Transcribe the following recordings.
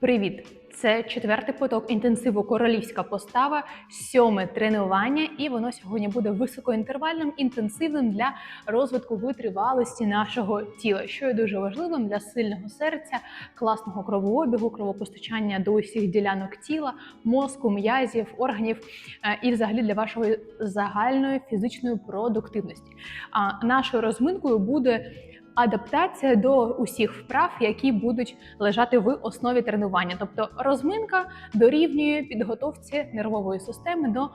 Привіт! Це четвертий поток інтенсиву королівська постава, сьоме тренування, і воно сьогодні буде високоінтервальним, інтенсивним для розвитку витривалості нашого тіла, що є дуже важливим для сильного серця, класного кровообігу, кровопостачання до усіх ділянок тіла, мозку, м'язів, органів е, і взагалі для вашої загальної фізичної продуктивності. А нашою розминкою буде адаптація до усіх вправ, які будуть лежати в основі тренування. Тобто розминка дорівнює підготовці нервової системи до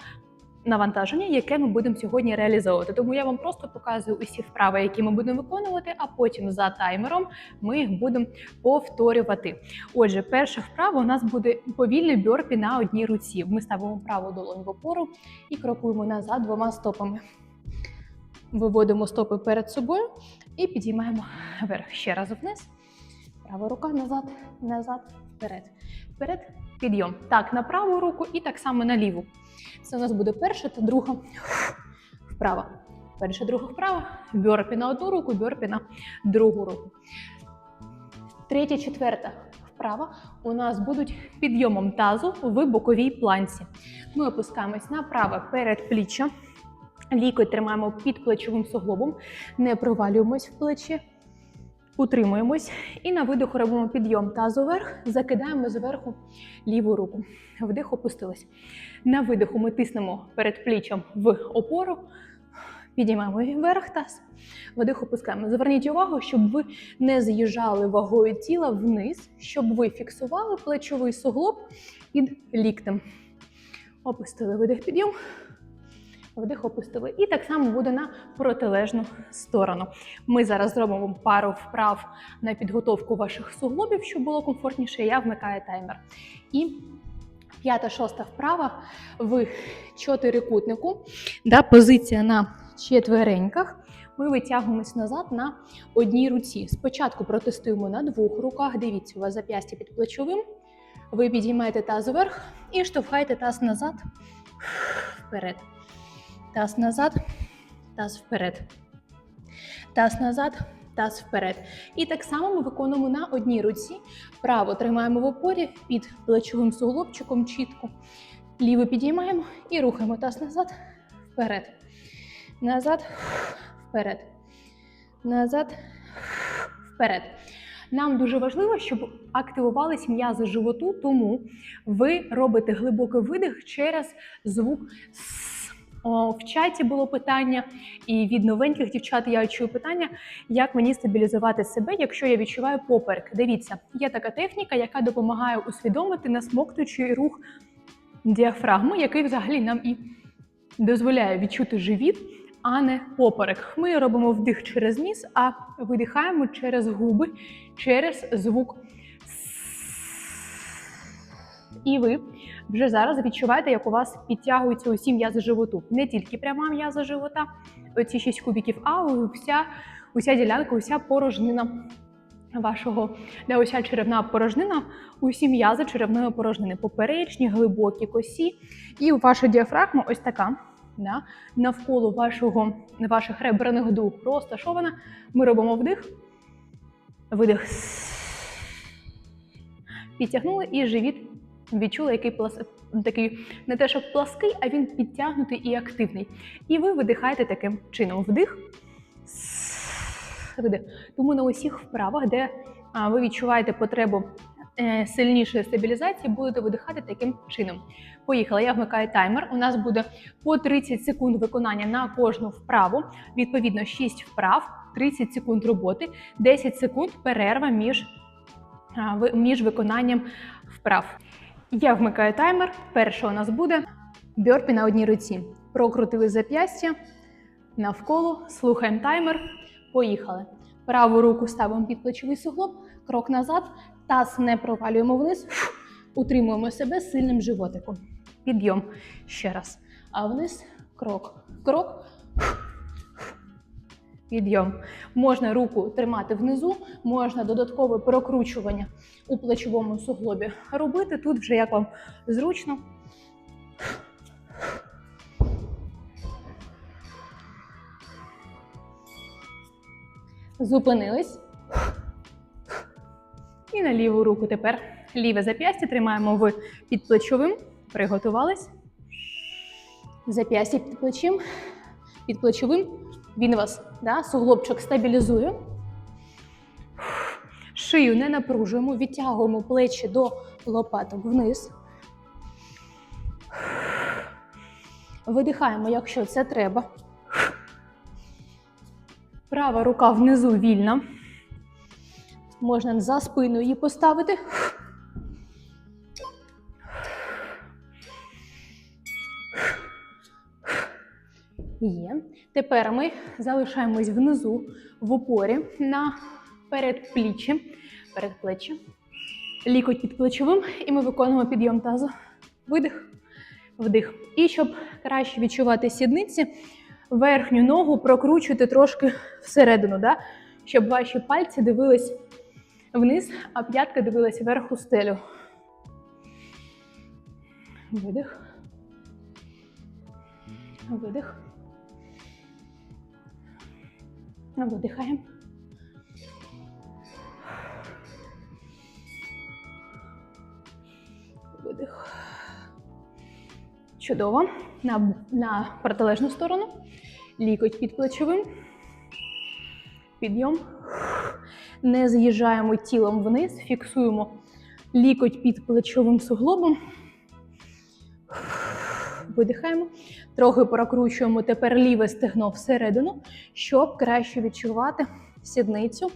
навантаження, яке ми будемо сьогодні реалізовувати. Тому я вам просто показую усі вправи, які ми будемо виконувати, а потім за таймером ми їх будемо повторювати. Отже, перша вправа у нас буде повільне бьорпі на одній руці. Ми ставимо праву долонь в опору і крокуємо назад двома стопами. Виводимо стопи перед собою і підіймаємо вверх. Ще раз вниз. Права рука назад, назад, вперед. Вперед, підйом. Так, на праву руку і так само на ліву. Це у нас буде перша та друга вправа. Перша, друга вправа. Бьорпі на одну руку, бьорпі на другу руку. Третя, четверта вправа у нас будуть підйомом тазу в боковій планці. Ми опускаємось на праве передпліччя. Лікоть тримаємо під плечовим суглобом, не провалюємось в плечі, утримуємось і на видиху робимо підйом тазу вверх, закидаємо зверху ліву руку. Вдих опустилась. На видиху ми тиснемо перед пліччям в опору, підіймаємо вверх таз. Вдих опускаємо. Зверніть увагу, щоб ви не з'їжджали вагою тіла вниз, щоб ви фіксували плечовий суглоб під ліктем. Опустили видих підйом. Вдих опустили. І так само буде на протилежну сторону. Ми зараз зробимо пару вправ на підготовку ваших суглобів, щоб було комфортніше. Я вмикаю таймер. І п'ята, шоста вправа в чотирикутнику. Да, позиція на четвереньках. Ми витягуємось назад на одній руці. Спочатку протестуємо на двох руках. Дивіться, у вас зап'ястя під плечовим. Ви підіймаєте таз вверх і штовхаєте таз назад, вперед. Таз назад, таз вперед. Таз назад, таз вперед. І так само ми виконуємо на одній руці. Право тримаємо в опорі під плечовим суглобчиком чітко. Ліву підіймаємо і рухаємо таз назад, вперед. Назад, вперед. Назад, вперед. Нам дуже важливо, щоб активувались м'язи животу, тому ви робите глибокий видих через звук «с». О, в чаті було питання, і від новеньких дівчат я чую питання, як мені стабілізувати себе, якщо я відчуваю поперек. Дивіться, є така техніка, яка допомагає усвідомити насмоктуючий рух діафрагми, який взагалі нам і дозволяє відчути живіт, а не поперек. Ми робимо вдих через ніс, а видихаємо через губи, через звук. І ви вже зараз відчуваєте, як у вас підтягуються усі м'язи животу. Не тільки пряма м'яза живота, оці шість кубіків, а уся, уся ділянка, уся порожнина вашого, де уся черевна порожнина, усі м'язи черевної порожнини, поперечні, глибокі косі. І ваша діафрагма ось така. Да? Навколо вашого, ваших реберних дуг розташована. Ми робимо вдих, видих. Підтягнули і живіт відчули, який плас... такий не те, що плаский, а він підтягнутий і активний. І ви видихаєте таким чином. Вдих, видих. Тому на усіх вправах, де ви відчуваєте потребу е, сильнішої стабілізації, будете видихати таким чином. Поїхали, я вмикаю таймер. У нас буде по 30 секунд виконання на кожну вправу. Відповідно, 6 вправ, 30 секунд роботи, 10 секунд перерва між, між виконанням вправ. Я вмикаю таймер. Перше у нас буде бьорпі на одній руці. Прокрутили зап'ястя навколо, слухаємо таймер. Поїхали. Праву руку ставимо під плечовий суглоб, крок назад, таз не провалюємо вниз, утримуємо себе сильним животиком. Підйом. Ще раз. А вниз крок. Крок. Підйом. Можна руку тримати внизу, можна додаткове прокручування у плечовому суглобі робити. Тут вже як вам зручно. Зупинились. І на ліву руку тепер ліве зап'ястя тримаємо в підплечовим. Приготувались. Зап'ястя під плечем, під плечовим. Він вас, да, суглобчик стабілізує. Шию не напружуємо, відтягуємо плечі до лопаток вниз. Видихаємо, якщо це треба. Права рука внизу вільна. Можна за спину її поставити. Є. Тепер ми залишаємось внизу в упорі на передпліччі, передплеччя. Лікоть під плечовим, і ми виконуємо підйом тазу. Видих, вдих. І щоб краще відчувати сідниці, верхню ногу прокручуйте трошки всередину, да? щоб ваші пальці дивились вниз, а п'ятка дивилась вверх у стелю. Видих. Видих. Видихаємо. Видих. Чудово. На, на протилежну сторону. Лікоть під плечовим. Підйом. Не з'їжджаємо тілом вниз, фіксуємо лікоть під плечовим суглобом. Видихаємо. Трохи прокручуємо тепер ліве стегно всередину, щоб краще відчувати сідницю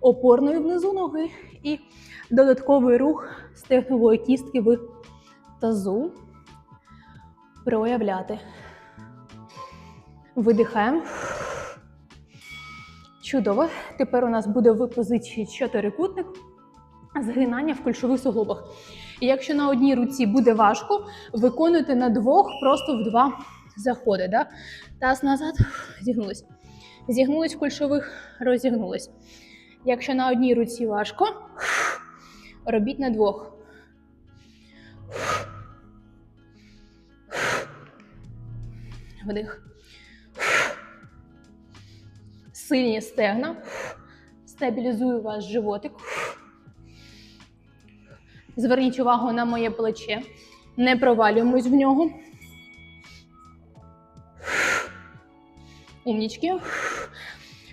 опорної внизу ноги і додатковий рух стегнової кістки в тазу. Проявляти. Видихаємо. Чудово. Тепер у нас буде в позиції чотирикутник, згинання в кульшових суглобах. І якщо на одній руці буде важко, виконуйте на двох, просто в два заходи. Да? Таз назад, зігнулись. Зігнулись в кульшових, розігнулись. Якщо на одній руці важко, робіть на двох. Вдих. Сильні стегна. Стабілізую ваш животик. Зверніть увагу на моє плече. Не провалюємось в нього. Умнічки.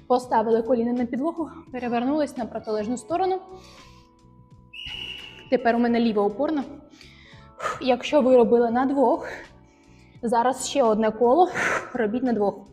Поставили коліна на підлогу, перевернулись на протилежну сторону. Тепер у мене ліва опорна. Якщо ви робили на двох, зараз ще одне коло. Робіть на двох.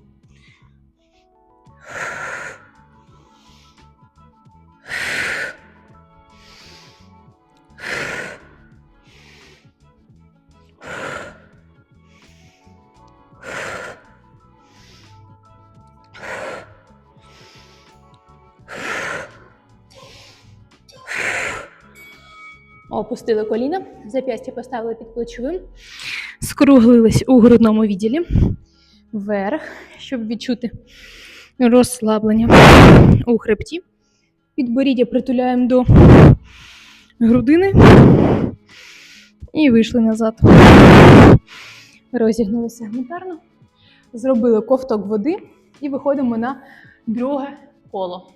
Опустили коліна, зап'ястя поставили під плечовим, скруглились у грудному відділі вверх, щоб відчути розслаблення у хребті. Підборіддя притуляємо до грудини і вийшли назад. Розігнулися гуманітарно, зробили ковток води і виходимо на друге коло.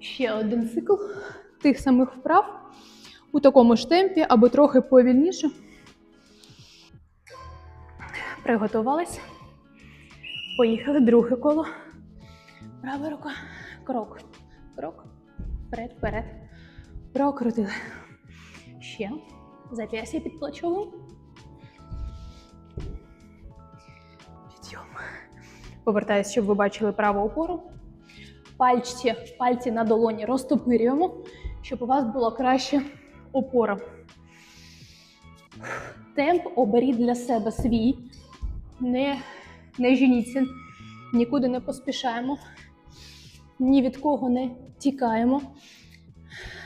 Ще один цикл тих самих вправ у такому ж темпі або трохи повільніше. Приготувались. Поїхали друге коло. Права рука. Крок. Крок. Вперед, вперед. Прокрутили. Ще. Зап'ястя під плечовим. Підйом. Повертаюсь, щоб ви бачили праву опору. Пальці, пальці на долоні розтопирюємо, щоб у вас була краще опора. Темп оберіть для себе свій. Не, не женіться, нікуди не поспішаємо, ні від кого не тікаємо.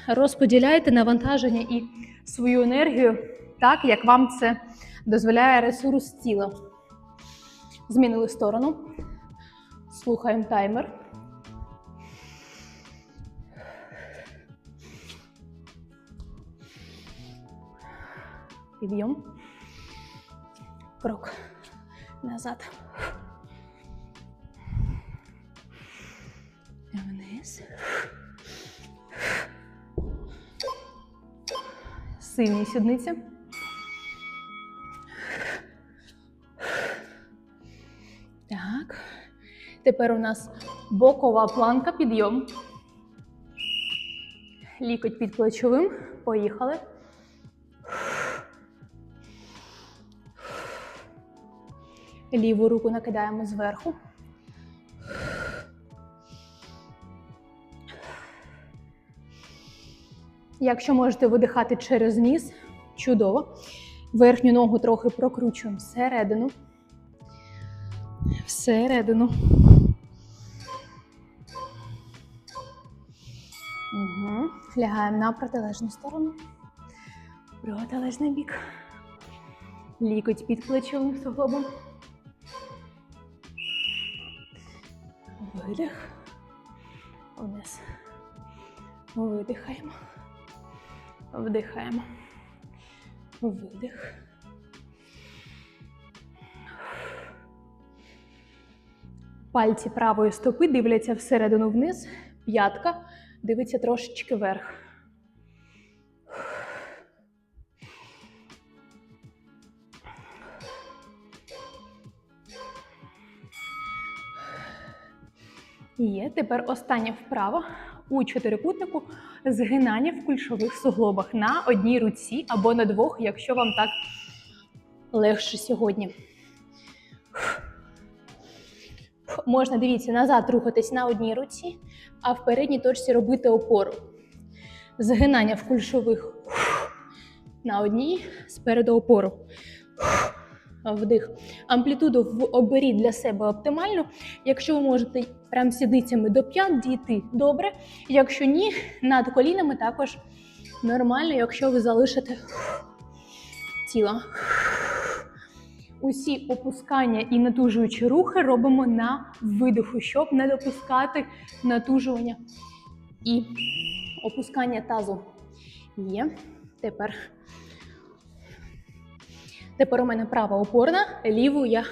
Розподіляйте навантаження і свою енергію так, як вам це дозволяє ресурс тіла. Змінили сторону. Слухаємо таймер. Підйом. Крок. Назад. Вниз. сильні сідниці. Так. Тепер у нас бокова планка, підйом. Лікоть під плечовим. Поїхали. Ліву руку накидаємо зверху. Якщо можете видихати через ніс, чудово. Верхню ногу трохи прокручуємо всередину. Всередину. Угу. Лягаємо на протилежну сторону. Протилежний бік. Лікоть під плечовим суглобом. Видих. Вниз. Видихаємо. Вдихаємо. Видих. Пальці правої стопи дивляться всередину вниз. П'ятка дивиться трошечки вверх. Є. Тепер останнє вправо у чотирикутнику згинання в кульшових суглобах на одній руці або на двох, якщо вам так легше сьогодні. Можна, дивіться, назад рухатись на одній руці, а в передній точці робити опору. Згинання в кульшових на одній, спереду опору. Вдих. Амплітуду в оберіть для себе оптимальну. Якщо ви можете прям сідницями до п'ят дійти, добре. Якщо ні, над колінами також нормально, якщо ви залишите тіло. Усі опускання і натужуючі рухи робимо на видиху, щоб не допускати натужування і опускання тазу. Є. Тепер. Тепер у мене права опорна, ліву я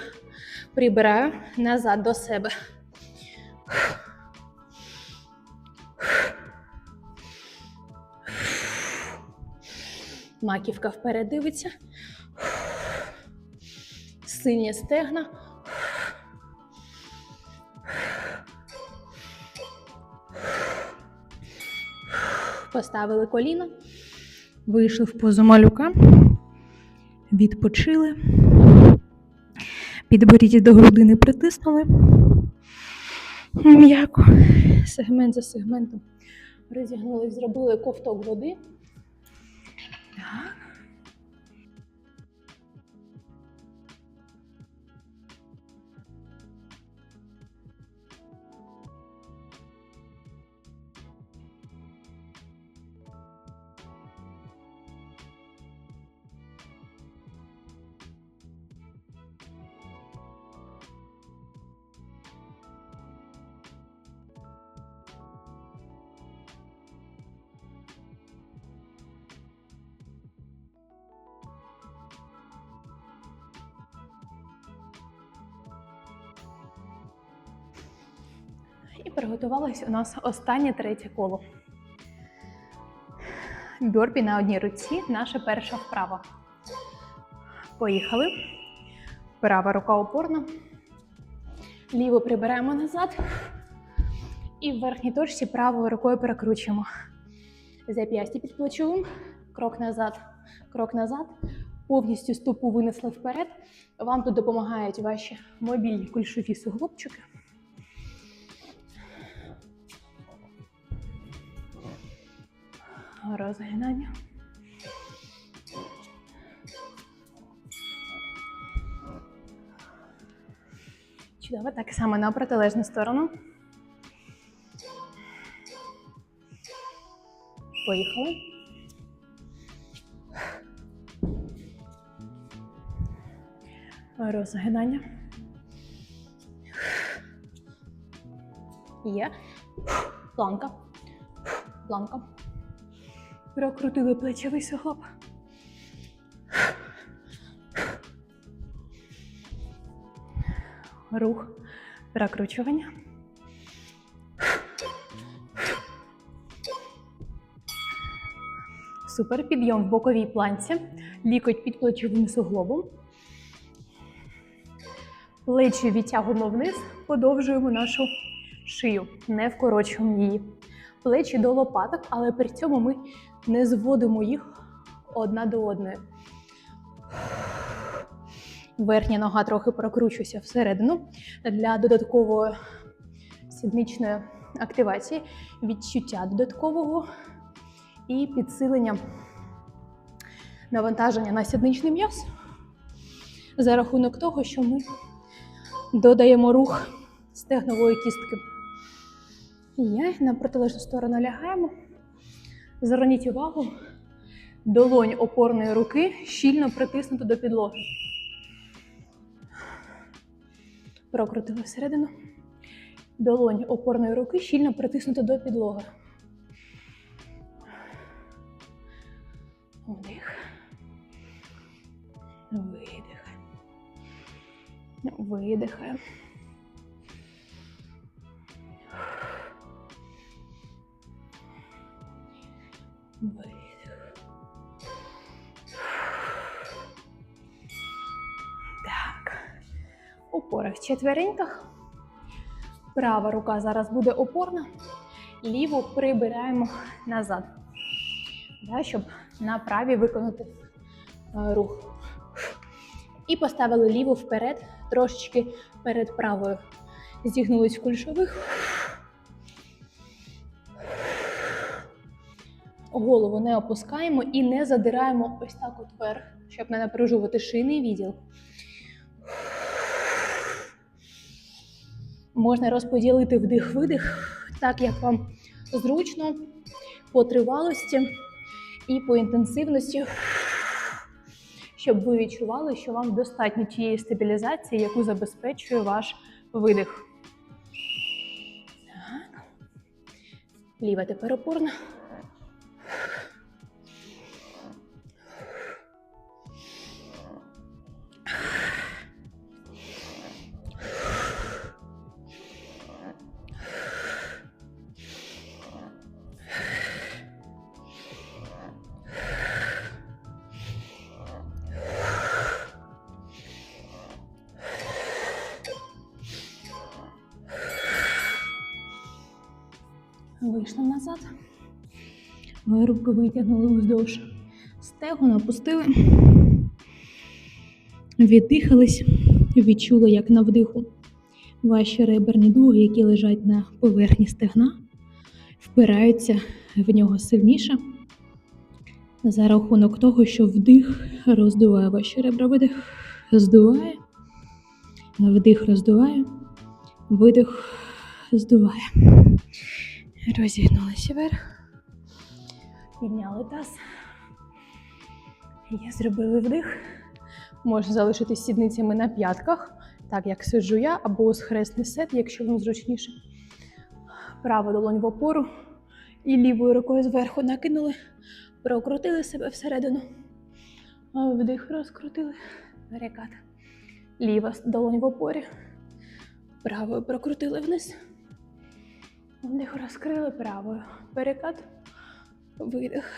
прибираю назад до себе. Маківка вперед дивиться. Сині стегна. Поставили коліно. Вийшли в позу малюка. Відпочили. Підборіддя до грудини притиснули. М'яко. Сегмент за сегментом. Розігнули, зробили ковток води. І приготувалось у нас останнє третє коло. Бьорпі на одній руці, наша перша вправа. Поїхали. Права рука опорна. Ліву прибираємо назад. І в верхній точці правою рукою перекручуємо. Зап'ястя під плечовим. Крок назад, крок назад. Повністю стопу винесли вперед. Вам тут допомагають ваші мобільні кульшові суглобчики. Розгинання. Чудово, так само на протилежну сторону. Поїхали. Розгинання. Є. Планка. Планка. Прокрутили плечовий суглоб. Рух прокручування. Супер. Підйом в боковій планці. Лікоть під плечовим суглобом. Плечі відтягуємо вниз, подовжуємо нашу шию, не вкорочуємо її. Плечі до лопаток, але при цьому ми не зводимо їх одна до одної. Верхня нога трохи прокручується всередину для додаткової сідничної активації, відчуття додаткового і підсилення навантаження на сідничний м'яз за рахунок того, що ми додаємо рух стегнової кістки. Є, на протилежну сторону лягаємо. Зверніть увагу, долонь опорної руки щільно притиснута до підлоги. Прокрутили всередину. Долонь опорної руки щільно притиснута до підлоги. Вдих. Видих. Видихаємо. Видих. Так. Опора в четвереньках. Права рука зараз буде опорна, ліву прибираємо назад, да, щоб на правій виконати е, рух. І поставили ліву вперед, трошечки перед правою. Зігнулись в кульшових. Голову не опускаємо і не задираємо ось так от вверх, щоб не напружувати шийний відділ. Можна розподілити вдих-видих, так як вам зручно, по тривалості і по інтенсивності, щоб ви відчували, що вам достатньо тієї стабілізації, яку забезпечує ваш видих. Так. Ліва тепер опорна. Вийшли назад. Руки витягнули вздовж стегон, опустили. Віддихались, відчули, як на вдиху ваші реберні дуги, які лежать на поверхні стегна, впираються в нього сильніше. За рахунок того, що вдих роздуває ваші ребра, видих здуває, вдих роздуває, видих здуває. Розігнулися вверх. Підняли таз. Я зробили вдих. Можна залишитись сідницями на п'ятках, так як сиджу я, або схресний сет, якщо вам зручніше. Праву долонь в опору і лівою рукою зверху накинули, прокрутили себе всередину. Вдих розкрутили. Перекат. Ліва долонь в опорі. Правою прокрутили вниз. Вдих розкрили правою. Перекат. Видих.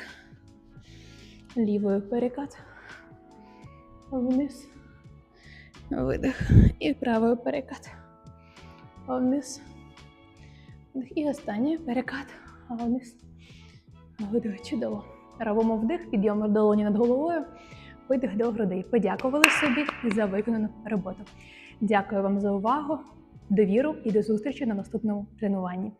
Лівою перекат. Вниз. Видих. І правою перекат. Вниз. І останній перекат. Вниз. Видих. Чудово. Робимо вдих, підйом долоні над головою. Видих до грудей. Подякували собі за виконану роботу. Дякую вам за увагу, довіру і до зустрічі на наступному тренуванні.